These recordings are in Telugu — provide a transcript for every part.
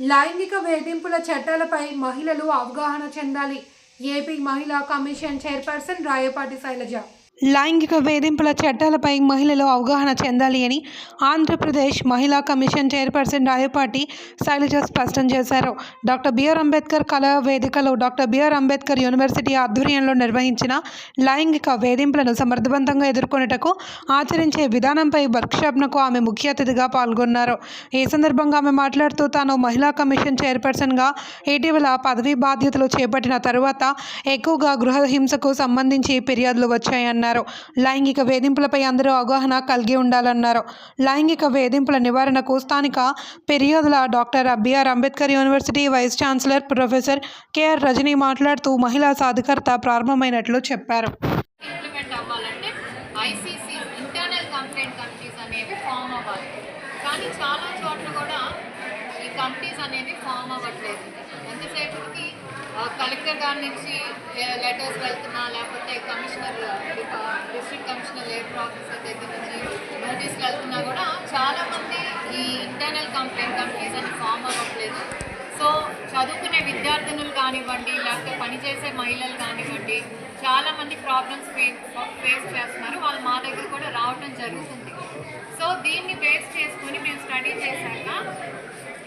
లైంగిక వేధింపుల చట్టాలపై మహిళలు అవగాహన చెందాలి. ఏపీ మహిళా కమిషన్ చైర్పర్సన్ రాయపాటి శైలజ లైంగిక వేధింపుల చట్టాలపై మహిళలు అవగాహన చెందాలి అని ఆంధ్రప్రదేశ్ మహిళా కమిషన్ చైర్పర్సన్ రాయపాటి శైలజ స్పష్టం చేశారు. డాక్టర్ బిఆర్ అంబేద్కర్ కళా వేదికలో డాక్టర్ బిఆర్ అంబేద్కర్ యూనివర్సిటీ ఆధ్వర్యంలో నిర్వహించిన లైంగిక వేధింపులను సమర్థవంతంగా ఎదుర్కొనేటకు ఆచరించే విధానంపై వర్క్షాప్నకు ఆమె ముఖ్య అతిథిగా పాల్గొన్నారు. ఈ సందర్భంగా ఆమె మాట్లాడుతూ తాను మహిళా కమిషన్ చైర్పర్సన్గా ఇటీవల పదవీ బాధ్యతలు చేపట్టిన తరువాత ఎక్కువగా గృహహింసకు సంబంధించి ఫిర్యాదులు వచ్చాయన్నారు. లైంగిక వేధింపులపై అందరూ అవగాహన కలిగి ఉండాలన్నారు. లైంగిక వేధింపుల నివారణకు స్థానిక పెరియోదుల doctor B R Ambedkar university vice chancellor professor K R Rajani మాట్లాడుతూ మహిళా సాధికారత ప్రారంభమైనట్లు చెప్పారు. కానీ చాలా చోట్ల కూడా ఈ కమిటీస్ అనేవి ఫామ్ అవ్వట్లేదు. ఎంతసేపటికి కలెక్టర్ గారి నుంచి లెటర్స్ వెళ్తున్నా లేకపోతే commissioner district commissioner labour officer దగ్గర నుంచి నోటీస్కి వెళ్తున్నా కూడా చాలామంది ఈ ఇంటర్నల్ కంప్లైంట్ కమిటీస్ అని ఫామ్ అవ్వట్లేదు. సో చదువుకునే విద్యార్థినులు కానివ్వండి లేకపోతే పనిచేసే మహిళలు కానివ్వండి చాలామంది ప్రాబ్లమ్స్ ఫేస్ చేస్తున్నారు. వాళ్ళు మా దగ్గర కూడా రావడం జరుగుతుంది. సో దీన్ని బేస్ చేసుకొని మేము స్టడీ చేశాక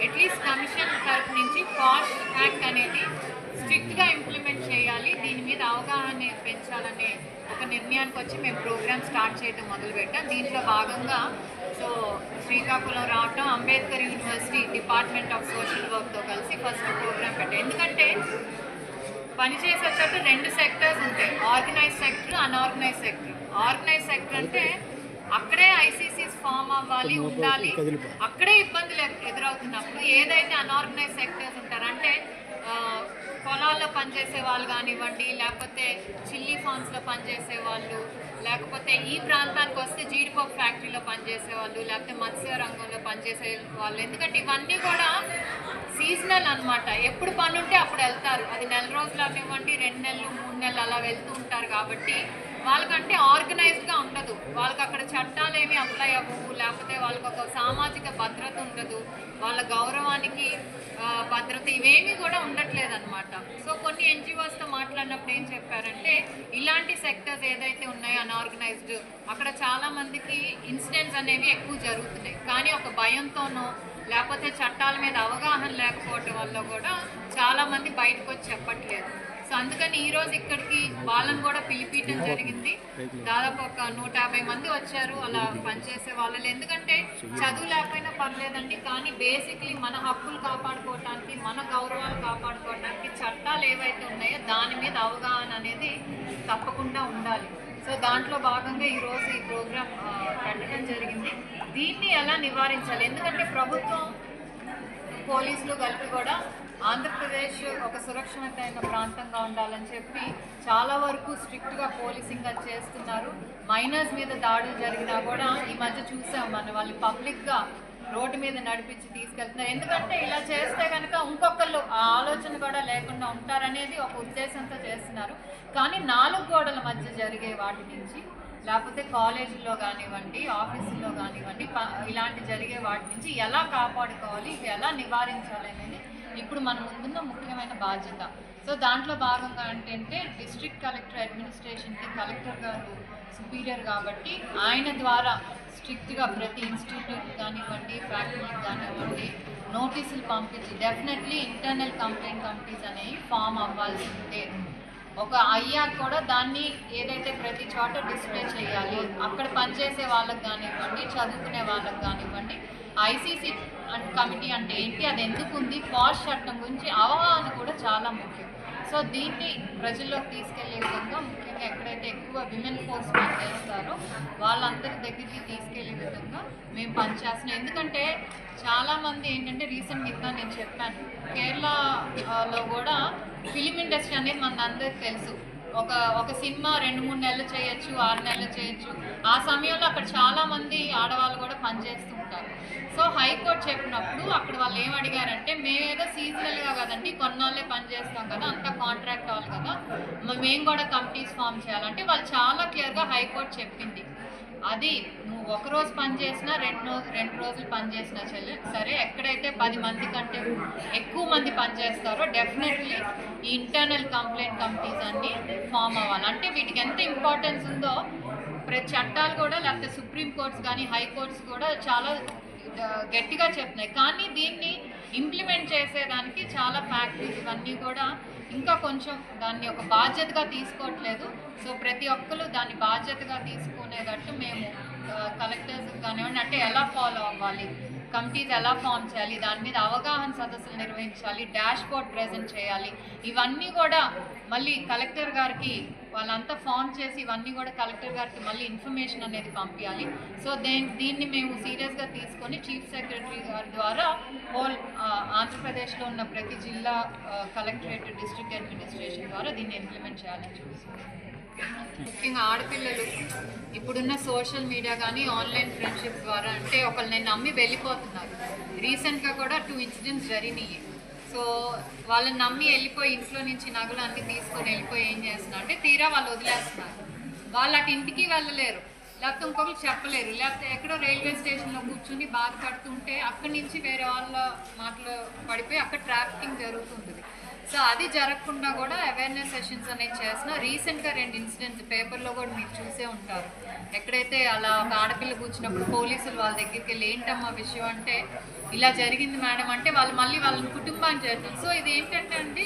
అట్లీస్ట్ కమిషన్ తరఫు నుంచి పాష్ యాక్ట్ అనేది స్ట్రిక్ట్గా ఇంప్లిమెంట్ మీద అవగాహన పెంచాలనే ఒక నిర్ణయానికి వచ్చి మేము ప్రోగ్రామ్ స్టార్ట్ చేయడం మొదలుపెట్టాం. దీంట్లో భాగంగా సో శ్రీకాకుళం రావటం Ambedkar university department of social వర్క్తో కలిసి ఫస్ట్ ప్రోగ్రామ్ పెట్టాం. ఎందుకంటే పనిచేసే చోట రెండు సెక్టర్స్ ఉంటాయి. Organise sector unorganise sector. Organise sector అంటే అక్కడే ఐసీసీస్ ఫామ్ అవ్వాలి ఉండాలి. అక్కడే ఇబ్బందులు ఎదురవుతున్నప్పుడు ఏదైతే అన్ఆర్గనైజ్ సెక్టర్స్ ఉంటారు అంటే ఆ, పొలాల్లో పనిచేసే వాళ్ళు కానివ్వండి లేకపోతే చిల్లీ ఫార్మ్స్లో పనిచేసే వాళ్ళు లేకపోతే ఈ ప్రాంతానికి వస్తే జీడిపప్పు ఫ్యాక్టరీలో పనిచేసే వాళ్ళు లేకపోతే మత్స్య రంగంలో పనిచేసే వాళ్ళు. ఎందుకంటే ఇవన్నీ కూడా సీజనల్ అనమాట ఎప్పుడు పని ఉంటే అప్పుడు వెళ్తారు. అది నెల రోజులు అవ్వండి రెండు నెలలు మూడు నెలలు అలా వెళ్తూ ఉంటారు కాబట్టి వాళ్ళకంటే ఆర్గనైజ్డ్గా ఉండదు. వాళ్ళకి అక్కడ చట్టాలు ఏమి అప్లై అవ్వవు లేకపోతే వాళ్ళకి ఒక సామాజిక భద్రత ఉండదు. వాళ్ళ గౌరవానికి భద్రత ఇవేమీ కూడా ఉండట్లేదు అనమాట సో కొన్ని ఎన్జిఓస్తో మాట్లాడినప్పుడు ఏం చెప్పారంటే ఇలాంటి సెక్టర్స్ ఏదైతే ఉన్నాయో అన్ఆర్గనైజ్డ్ అక్కడ చాలా మందికి ఇన్సిడెంట్స్ అనేవి ఎక్కువ జరుగుతున్నాయి. కానీ ఒక భయంతోనో లేకపోతే చట్టాల మీద అవగాహన లేకపోవటం వల్ల కూడా చాలా మంది బయటకు వచ్చి చెప్పట్లేదు. సో అందుకని ఈ రోజు ఇక్కడికి వాళ్ళని కూడా పిలిపించడం జరిగింది. దాదాపు ఒక నూట యాభై మంది వచ్చారు అలా పనిచేసే వాళ్ళు ఎందుకంటే చదువు లేకపోయినా పర్లేదండి కానీ బేసిక్లీ మన హక్కులు కాపాడుకోవటానికి మన గౌరవాలు కాపాడుకోవటానికి చట్టాలు ఏవైతే ఉన్నాయో దాని మీద అవగాహన అనేది తప్పకుండా ఉండాలి. సో దాంట్లో భాగంగా ఈరోజు ఈ ప్రోగ్రామ్ పెట్టడం జరిగింది. దీన్ని ఎలా నివారించాలి? ఎందుకంటే ప్రభుత్వం పోలీసులు కలిపి కూడా ఆంధ్రప్రదేశ్ ఒక సురక్షితమైన ప్రాంతంగా ఉండాలని చెప్పి చాలా వరకు స్ట్రిక్ట్గా పోలీసింగ్ అది చేస్తున్నారు. మైనర్స్ మీద దాడులు జరిగినా కూడా ఈ మధ్య చూసాం మన వాళ్ళు పబ్లిక్గా రోడ్డు మీద నడిపించి తీసుకెళ్తున్నారు. ఎందుకంటే ఇలా చేస్తే కనుక ఇంకొకళ్ళు ఆ ఆలోచన కూడా లేకుండా ఉంటారనేది ఒక ఉద్దేశంతో చేస్తున్నారు. కానీ నాలుగు గోడల మధ్య జరిగే వాటి నుంచి లేకపోతే కాలేజీల్లో కానివ్వండి ఆఫీసుల్లో కానివ్వండి ప- ఇలాంటి జరిగే వాటి నుంచి ఎలా కాపాడుకోవాలి ఇవి ఎలా నివారించాలి అనేది ఇప్పుడు మన ముందున్న ముఖ్యమైన బాధ్యత. సో దాంట్లో భాగంగా ఏంటంటే డిస్ట్రిక్ట్ కలెక్టర్ అడ్మినిస్ట్రేషన్కి కలెక్టర్ గారు సుపీరియర్ కాబట్టి ఆయన ద్వారా స్ట్రిక్ట్గా ప్రతి ఇన్స్టిట్యూట్ కానివ్వండి ఫ్యాక్టరీకి కానివ్వండి నోటీసులు పంపించి డెఫినెట్లీ ఇంటర్నల్ కంప్లైంట్ కమిటీస్ అనేవి ఫామ్ అవ్వాల్సిందే ఒక అయ్యాక కూడా దాన్ని ఏదైతే ప్రతి చోట డిస్ప్లే చేయాలి అక్కడ పనిచేసే వాళ్ళకి కానివ్వండి చదువుకునే వాళ్ళకి కానివ్వండి ఐసీసీ కమిటీ అంటే ఏంటి అది ఎందుకు ఉంది? పాష్ చట్టం గురించి అవగాహన కూడా చాలా ముఖ్యం. సో దీన్ని ప్రజల్లోకి తీసుకెళ్ళే విధంగా ముఖ్యంగా ఎక్కడైతే ఎక్కువ విమెన్ ఫోర్స్ పనిచేస్తారో వాళ్ళందరి దగ్గరికి తీసుకెళ్ళే విధంగా మేము పనిచేస్తున్నాం. ఎందుకంటే చాలామంది ఏంటంటే రీసెంట్గా ఇందా నేను చెప్పాను కేరళలో కూడా ఫిలిం ఇండస్ట్రీ అనేది మన అందరికి తెలుసు. ఒక ఒక సినిమా రెండు మూడు నెలలు చేయొచ్చు ఆరు నెలలు చేయొచ్చు. ఆ సమయంలో అక్కడ చాలామంది ఆడవాళ్ళు కూడా పనిచేస్తూ ఉంటారు. సో హైకోర్టు చెప్పినప్పుడు అక్కడ వాళ్ళు ఏం అడిగారంటే మేమేదో సీజనల్గా కదండి కొన్నాళ్ళే పనిచేస్తాం కదా అంతా కాంట్రాక్ట్ వాళ్ళు కదా మేము కూడా కమిటీస్ ఫామ్ చేయాలంటే వాళ్ళు చాలా క్లియర్గా హైకోర్టు చెప్పింది. అది నువ్వు ఒక రోజు పని చేసినా రెండు రోజు రెండు రోజులు పని చేసినా చెల్లి సరే ఎక్కడైతే పది మంది కంటే ఎక్కువ మంది పని చేస్తారో డెఫినెట్లీ ఈ ఇంటర్నల్ కంప్లైంట్ కమిటీస్ అన్నీ ఫామ్ అవ్వాలి. అంటే వీటికి ఎంత ఇంపార్టెన్స్ ఉందో ప్రతి చట్టాలు కూడా లేకపోతే సుప్రీం కోర్ట్స్ కానీ హైకోర్ట్స్ కూడా చాలా గట్టిగా చెప్తున్నాయి. కానీ దీన్ని ఇంప్లిమెంట్ చేసేదానికి చాలా ఫ్యాక్టరీస్ ఇవన్నీ కూడా. ఇంకా కొంచెం దాన్ని ఒక బాధ్యతగా తీసుకోవట్లేదు. సో ప్రతి ఒక్కరు దాన్ని బాధ్యతగా తీసుకునేటట్టు మేము కలెక్టర్స్ కానివ్వండి అంటే ఎలా ఫాలో అవ్వాలి? కమిటీస్ ఎలా ఫామ్ చేయాలి దాని మీద అవగాహన సదస్సులు నిర్వహించాలి డాష్ బోర్డ్ ప్రజెంట్ చేయాలి. ఇవన్నీ కూడా మళ్ళీ కలెక్టర్ గారికి వాళ్ళంతా ఫామ్ చేసి ఇవన్నీ కూడా కలెక్టర్ గారికి మళ్ళీ ఇన్ఫర్మేషన్ అనేది పంపించాలి సో దే దీన్ని మేము సీరియస్గా తీసుకొని చీఫ్ సెక్రటరీ గారి ద్వారా హోల్ ఆంధ్రప్రదేశ్లో ఉన్న ప్రతి జిల్లా కలెక్టరేట్ డిస్ట్రిక్ట్ అడ్మినిస్ట్రేషన్ ద్వారా దీన్ని ఇంప్లిమెంట్ చేయాలని చూస్తున్నాం. ముఖ్యంగా ఆడపిల్లలు. ఇప్పుడున్న సోషల్ మీడియా కానీ ఆన్లైన్ ఫ్రెండ్షిప్ ద్వారా అంటే ఒకళ్ళు నేను నమ్మి వెళ్ళిపోతున్నారు. రీసెంట్గా కూడా టూ ఇన్సిడెంట్స్ జరిగినాయి. సో వాళ్ళని నమ్మి వెళ్ళిపోయి ఇంట్లో నుంచి నగలు అన్నీ తీసుకొని వెళ్ళిపోయి ఏం చేస్తున్నారు అంటే తీరా వాళ్ళు వదిలేస్తున్నారు. వాళ్ళు అటు ఇంటికి వెళ్ళలేరు. లేకపోతే ఇంకొకరు చెప్పలేరు. లేకపోతే ఎక్కడో రైల్వే స్టేషన్లో కూర్చుని బాధపడుతుంటే అక్కడి నుంచి వేరే వాళ్ళ మాటలు పడిపోయి అక్కడ ట్రాఫికింగ్ జరుగుతుంటుంది సో అది జరగకుండా కూడా అవేర్నెస్ సెషన్స్ అనేవి చేసిన రీసెంట్గా రెండు ఇన్సిడెంట్స్ పేపర్లో కూడా మీరు చూసే ఉంటారు. ఎక్కడైతే అలా ఒక ఆడపిల్ల కూర్చున్నప్పుడు పోలీసులు వాళ్ళ దగ్గరికి వెళ్ళి ఏంటమ్మా విషయం? అంటే ఇలా జరిగింది మేడం. అంటే వాళ్ళు మళ్ళీ వాళ్ళని కుటుంబాన్ని చేరుతారు. సో ఇది ఏంటంటే అండి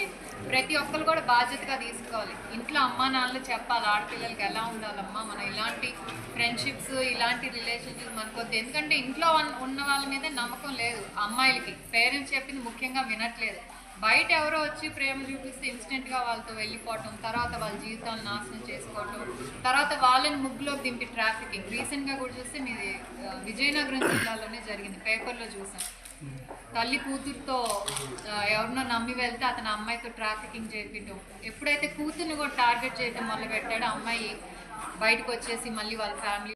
ప్రతి ఒక్కరు కూడా బాధ్యతగా తీసుకోవాలి. ఇంట్లో అమ్మా నాన్నలు చెప్పాలి ఆడపిల్లలకి ఎలా ఉండాలమ్మా మనం ఇలాంటి ఫ్రెండ్షిప్స్ ఇలాంటి రిలేషన్షిప్ మనకు వద్దు. ఎందుకంటే ఇంట్లో ఉన్న వాళ్ళ మీద నమ్మకం లేదు అమ్మాయిలకి. పేరెంట్స్ చెప్పింది ముఖ్యంగా వినట్లేదు. బయట ఎవరో వచ్చి ప్రేమ చూపిస్తే ఇన్స్టెంట్గా వాళ్ళతో వెళ్ళిపోవటం తర్వాత వాళ్ళ జీవితాలు నాశనం చేసుకోవటం తర్వాత వాళ్ళని ముగ్గులోకి దింపి ట్రాఫికింగ్ రీసెంట్గా కూడా చూస్తే మీది విజయనగరం జిల్లాలోనే జరిగింది. పేపర్లో చూసాం తల్లి కూతురుతో ఎవరినో నమ్మి వెళ్తే అతని అమ్మాయితో ట్రాఫికింగ్ చేపించడం ఎప్పుడైతే కూతుర్ని కూడా టార్గెట్ చేయడం మొదలు పెట్టాడో అమ్మాయి బయటకు వచ్చేసి మళ్ళీ వాళ్ళ ఫ్యామిలీ